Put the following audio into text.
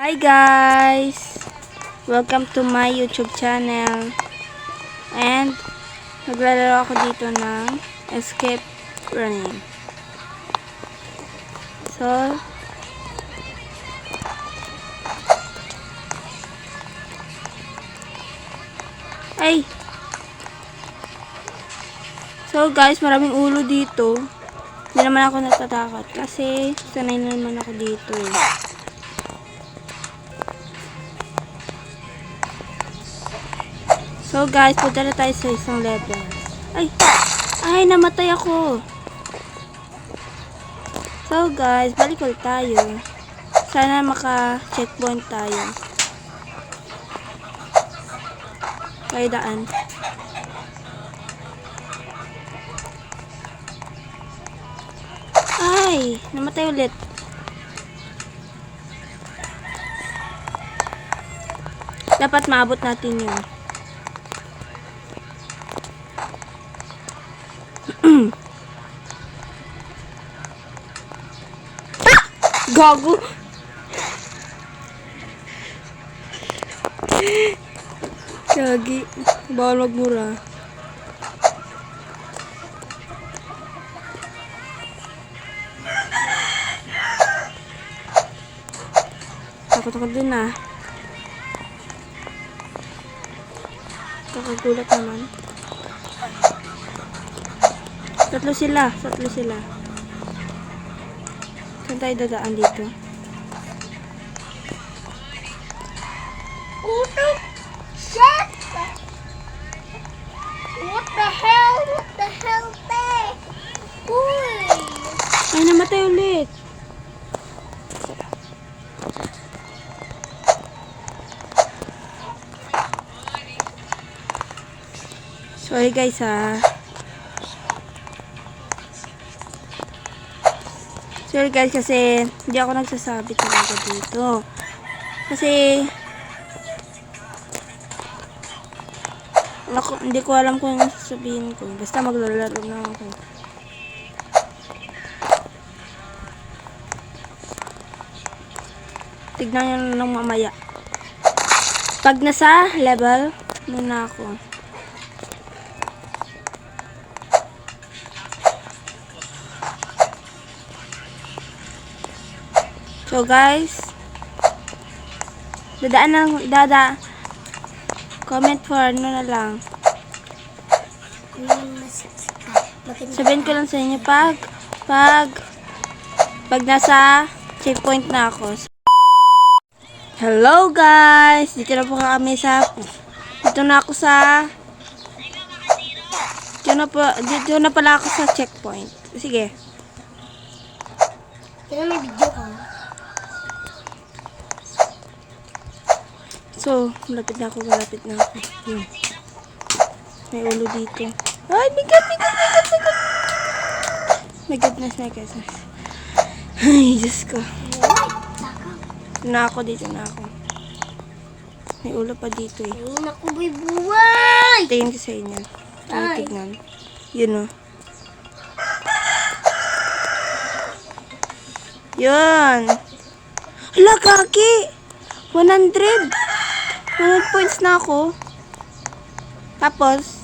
Hi guys! Welcome to my YouTube channel. And naglalaro ako dito ng escape running. So, ay! So guys, maraming ulo dito. Hindi naman ako natatakot kasi sanay na naman ako dito eh. So guys, punta na tayo sa isang level. Ay! Ay, namatay ako! So guys, balik ulit tayo. Sana maka-checkpoint tayo. Kaya daan. Ay! Namatay ulit. Dapat maabot natin yun. Gagu. Lagi balog murah. takut takut dina. Takut gula teman Tatlo sila. Tatlo sila. Saan tayo dadaan dito? What the hell? What the hell? Uy! Ay, namatay ulit. Sorry guys ha. Sorry guys kasi hindi ako nagsasabi talaga dito. Kasi ako, hindi ko alam kung sasabihin ko. Basta maglalaro na ako. Tignan nyo lang mamaya. Pag nasa level, muna ako. So guys, dadaan na, dada, comment for ano na lang. Sabihin ko lang sa inyo pag, pag, pag nasa checkpoint na ako. Hello guys! Dito na po kami sa, dito na ako sa, dito na, po, dito na pala ako sa checkpoint. Sige. Kaya may video ka. So, malapit na ako, malapit na ako. Yun. May ulo dito. Ay, bigat, bigat, bigat, bigat. My goodness, my goodness. Ay, Diyos ko. Na ako, dito na ako. May ulo pa dito eh. Ay, naku, boy, buhay! Tingin ko sa inyo. Ay. tignan? Yun o. Yun. Hala, kaki! 100! 100 points na ako. Tapos,